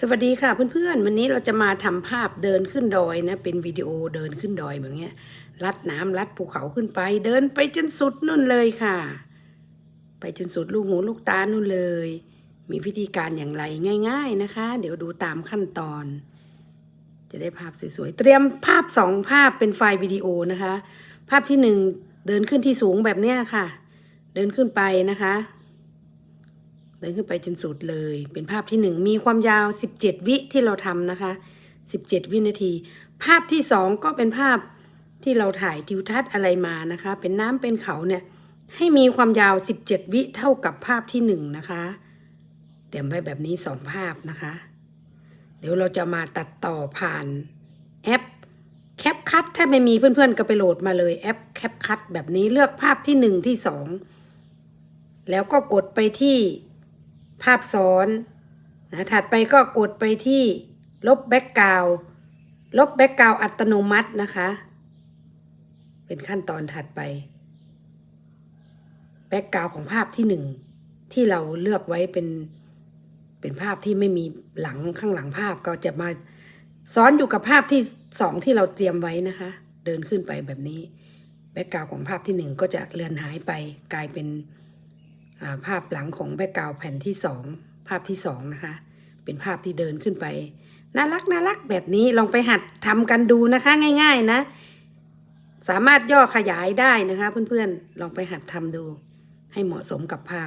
สวัสดีค่ะเพื่อนๆ วันนี้เราจะมาทำภาพเดินขึ้นดอยนะ เป็นวิดีโอเดินขึ้นดอยแบบเนี้ยลัดน้ำลัดภูเขาขึ้นไป เดินไปจนสุดนู่นเลยค่ะ ไปจนสุดลูกหูลูกตานู่นเลย มีวิธีการอย่างไรง่าย ๆนะคะ เดี๋ยวดูตามขั้นตอน จะได้ภาพสวยๆเตรียมภาพสองภาพเป็นไฟล์วิดีโอนะคะ ภาพที่หนึ่งเดินขึ้นที่สูงแบบเนี้ยค่ะ เดินขึ้นไปนะคะ เดินขึ้นไปจนสุดเลย เป็นภาพที่หนึ่งมีความยาว 17 วิที่เราทำนะคะ 17 วินาที ภาพที่สองก็เป็นภาพที่เราถ่ายทิวทัศน์อะไรมานะคะ เป็นน้ำเป็นเขาเนี่ยให้มีความยาว 17 วิเท่ากับภาพที่หนึ่งนะคะเตรียมไว้แบบนี้สองภาพนะคะ เดี๋ยวเราจะมาตัดต่อผ่านแอปแคปคัตถ้าไม่มีเพื่อนๆก็ไปโหลดมาเลยแอปแคปคัตแบบนี้เลือกภาพที่หนึ่งที่สองแล้วก็กดไปที่ ภาพซ้อนนะถัดไปก็กดไปที่ลบแบ็กกราวลบแบ็กกราวอัตโนมัตินะคะ เป็นขั้นตอนถัดไปแบ็กกราวของภาพที่หนึ่งที่เราเลือกไว้เป็นเป็นภาพที่ไม่มีหลังข้างหลังภาพก็จะมาซ้อนอยู่กับภาพที่สองที่เราเตรียมไว้นะคะ เดินขึ้นไปแบบนี้แบ็กกราวของภาพที่หนึ่งก็จะเลือนหายไปกลายเป็น ภาพหลังของแบ็กกราวแผ่นที่สองภาพที่สองนะคะ เป็นภาพที่เดินขึ้นไป น่ารักน่ารักแบบนี้ลองไปหัดทำกันดูนะคะ ง่าย ๆนะ สามารถย่อขยายได้นะคะ เพื่อนๆลองไปหัดทำดู ให้เหมาะสมกับภาพ